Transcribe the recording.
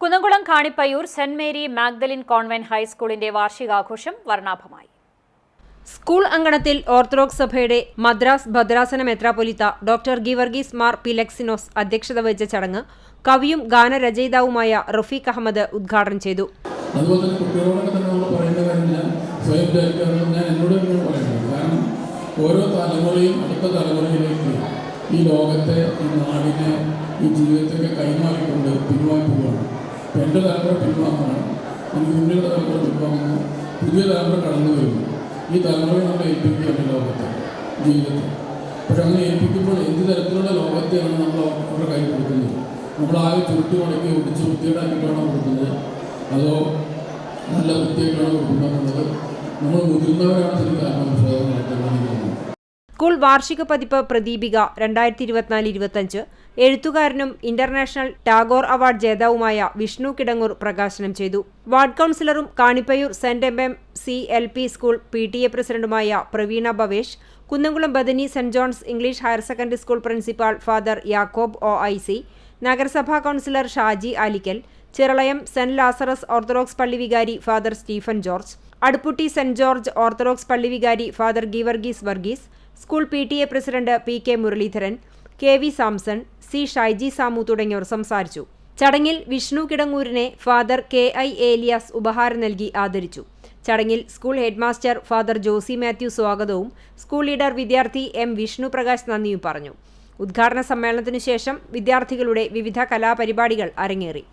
Kunnamkulam Kanipayyur saint Mary Magdalene convent ഹൈസ്കൂളിന്റെ വാർഷികാഘോഷം വർണാഭമായി. School അങ്കണത്തിൽ ഓർത്തഡോക്സ് സഭയുടെ മദ്രാസ് ഭദ്രാസന മെത്രാപൊലിത്ത ഡോക്ടർ ഗിവർഗീസ് മാർ പിലക്സിനോസ് അധ്യക്ഷത വഹിച്ച ചടങ്ങ് കവിയും ഗാനരചയിതാവുമായ റഫീഖ് അഹമ്മദ് ഉദ്ഘാടനം ചെയ്തു. അതുപോലെ കുട്ടികളോടൊക്കെ തന്നെ നമ്മൾ പറയേണ്ട കാര്യം സ്വയം വിചാരിക്കാറുണ്ട് ഞാൻ എന്നോട് തന്നെയാണ് പറയുന്നത്. കാരണം ഓരോ തലമുറയും അടുത്ത തലമുറയിലേക്ക് ഈ ലോകത്തെ ഈ നാടിനെ ഈ ജീവിതത്തെയൊക്കെ കൈമാറിക്കൊണ്ട് പോവുകയാണ് അപ്പം എന്റെ തലമുറ പിൻവാങ്ങുന്നു എനിക്ക് മുന്നിലുള്ള തലമുറ പിൻവാങ്ങുന്നു പുതിയ തലമുറ കടന്നു വരുന്നു. ഈ തലമുറയെ നമ്മൾ ഏൽപ്പിക്കുകയാണ് ലോകത്തെ ജീവിതത്തെ പക്ഷെ അങ്ങനെ ഏൽപ്പിക്കുമ്പോൾ എന്ത് തരത്തിലുള്ള ലോകത്തെയാണ് നമ്മൾ അവരുടെ കയ്യിൽ കൊടുക്കുന്നത്? നമ്മളാകെ ചുരുട്ടി മുടക്കി ഒടിച്ച് വൃത്തികേടാക്കിയിട്ടാണോ കൊടുക്കുന്നത്? അതോ നല്ല വൃത്തിയായിട്ടാണ് കൊടുക്കുന്നത് നമ്മൾ മുതിർന്നവരാണ് ശരിക്കും കാരണം നടത്തുന്നത് സ്കൂൾ വാർഷിക പതിപ്പ് പ്രദീപിക രണ്ടായിരത്തി ഇരുപത്തിനാല് ഇരുപത്തഞ്ച് എഴുത്തുകാരനും ഇന്റർനാഷണൽ ടാഗോർ അവാർഡ് ജേതാവുമായ വിഷ്ണു കിടങ്ങൂർ പ്രകാശനം ചെയ്തു. Ward കൗൺസിലറും Kanipayyur Saint M M C L P school P T A പ്രസിഡന്റുമായ Praveena Bhavesh Kunnamkulam Bethany Saint John's English higher secondary school principal father Yakob O I C നഗരസഭാ councillor Shaji Alikkal Chiralayam Saint Lazarus orthodox പള്ളി വികാരി father Stephen George Aduputty Saint George orthodox പള്ളി വികാരി father Geevarghese Varghese school P T A president P K Muraleedharan K V Samson C Shaiji Samu തുടങ്ങിയവർ സംസാരിച്ചു. ചടങ്ങിൽ വിഷ്ണു കിടങ്ങൂരിനെ father K I Elias ഉപഹാരം നൽകി ആദരിച്ചു. ചടങ്ങിൽ school headmaster father Josy Mathew സ്വാഗതവും സ്കൂൾ ലീഡർ വിദ്യാർത്ഥി എം വിഷ്ണു പ്രകാശ് നന്ദിയും പറഞ്ഞു. ഉദ്ഘാടന സമ്മേളനത്തിനു ശേഷം വിദ്യാർത്ഥികളുടെ വിവിധ കലാപരിപാടികൾ അരങ്ങേറി.